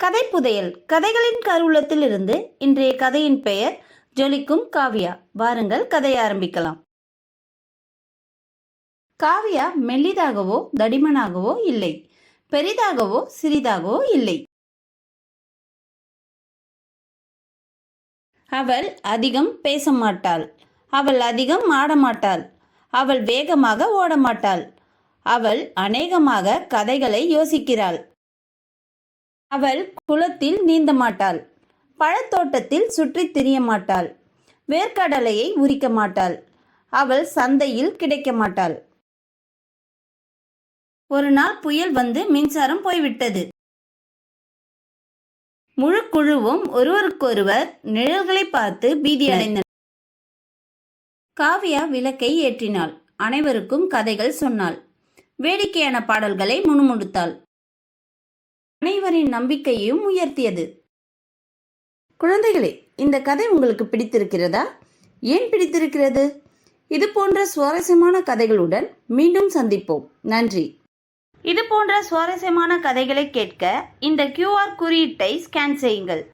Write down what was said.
கதை புதையல் கதைகளின் கருவூலத்தில் இருந்து இன்றைய கதையின் பெயர் ஜொலிக்கும் காவியா. வாருங்கள் கதையை ஆரம்பிக்கலாம். காவியா மெல்லிதாகவோ தடிமனாகவோ இல்லை. பெரிதாகவோ சிறிதாகவோ இல்லை. அவள் அதிகம் பேச மாட்டாள் அவள் அதிகம் ஆடமாட்டாள். அவள் வேகமாக ஓடமாட்டாள். அவள் அநேகமாக கதைகளை யோசிக்கிறாள். அவள் குளத்தில் நீந்த மாட்டாள் பழத்தோட்டத்தில் சுற்றித் திரிய மாட்டாள் வேர்க்கடலையை உரிக்க மாட்டாள். அவள் சந்தையில் கிடைக்க மாட்டாள் ஒரு நாள் புயல் வந்து மின்சாரம் போய்விட்டது. முழு குழுவும் ஒருவருக்கொருவர் நிழல்களை பார்த்து பீதியடைந்தனர் காவியா விளக்கை ஏற்றினாள். அனைவருக்கும் கதைகள் சொன்னாள். வேடிக்கையான பாடல்களை முணுமுணுத்தாள். அனைவரின் நம்பிக்கையையும் உயர்த்தியது. குழந்தைகளே இந்த கதை உங்களுக்கு பிடித்திருக்கிறதா? ஏன் பிடித்திருக்கிறது? இது போன்ற சுவாரஸ்யமான கதைகளுடன் மீண்டும் சந்திப்போம். நன்றி. இது போன்ற சுவாரஸ்யமான கதைகளை கேட்க இந்த கியூஆர் குறியீட்டை ஸ்கேன் செய்யுங்கள்.